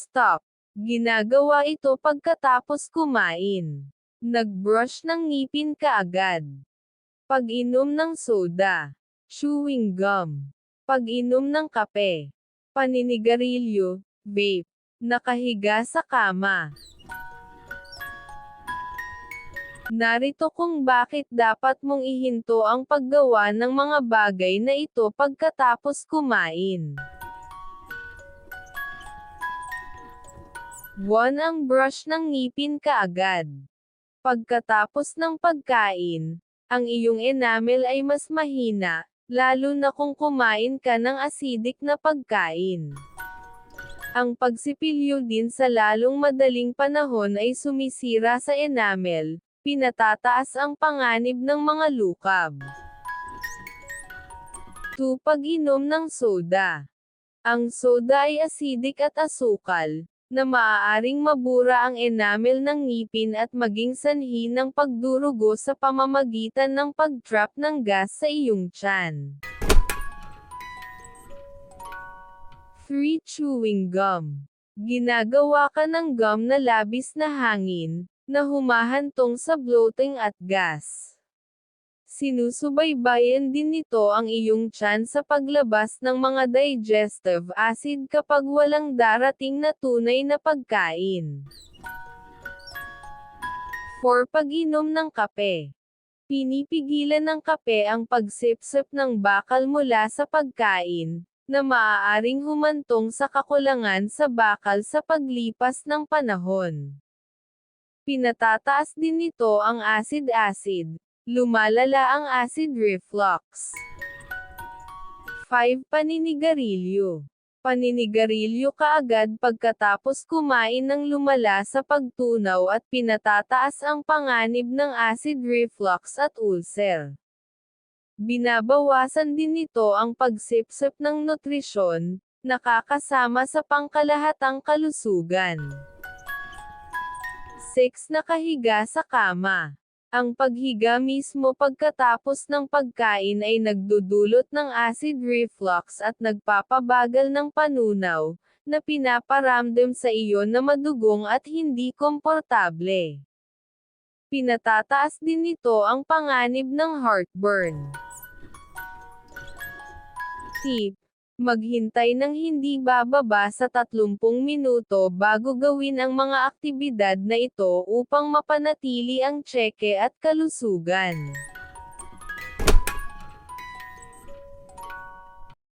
Stop. Ginagawa ito pagkatapos kumain. Nagbrush ng ngipin kaagad. Pag-inom ng soda. Chewing gum. Pag-inom ng kape. Paninigarilyo, vape. Nakahiga sa kama. Narito kung bakit dapat mong ihinto ang paggawa ng mga bagay na ito pagkatapos kumain. 1. Ang brush ng ngipin kaagad. Pagkatapos ng pagkain, ang iyong enamel ay mas mahina, lalo na kung kumain ka ng acidic na pagkain. Ang pagsipilyo din sa lalong madaling panahon ay sumisira sa enamel, pinatataas ang panganib ng mga lukab. 2. Pag-inom ng soda. Ang soda ay acidic at asukal, na maaaring mabura ang enamel ng ngipin at maging sanhi ng pagdurugo sa pamamagitan ng pag-trap ng gas sa iyong tiyan. 3. Chewing gum. Ginagawa ka ng gum na labis na hangin, na humahantong sa bloating at gas. Sinusubaybayan din nito ang iyong tiyan sa paglabas ng mga digestive acid kapag walang darating na tunay na pagkain. 4. Pag-inom ng kape. Pinipigilan ng kape ang pagsipsip ng bakal mula sa pagkain, na maaaring humantong sa kakulangan sa bakal sa paglipas ng panahon. Pinatataas din nito ang acid-acid, lumalala ang acid reflux. 5. Paninigarilyo. Paninigarilyo kaagad pagkatapos kumain ng lumala sa pagtunaw at pinatataas ang panganib ng acid reflux at ulcer. Binabawasan din nito ang pagsipsip ng nutrisyon, nakakasama sa pangkalahatang kalusugan. 6. Nakahiga sa kama. Ang paghiga mismo pagkatapos ng pagkain ay nagdudulot ng acid reflux at nagpapabagal ng panunaw, na pinaparamdam sa iyo na madugong at hindi komportable. Pinatataas din nito ang panganib ng heartburn. Tip. Maghintay ng hindi bababa sa 30 minuto bago gawin ang mga aktibidad na ito upang mapanatili ang tseke at kalusugan.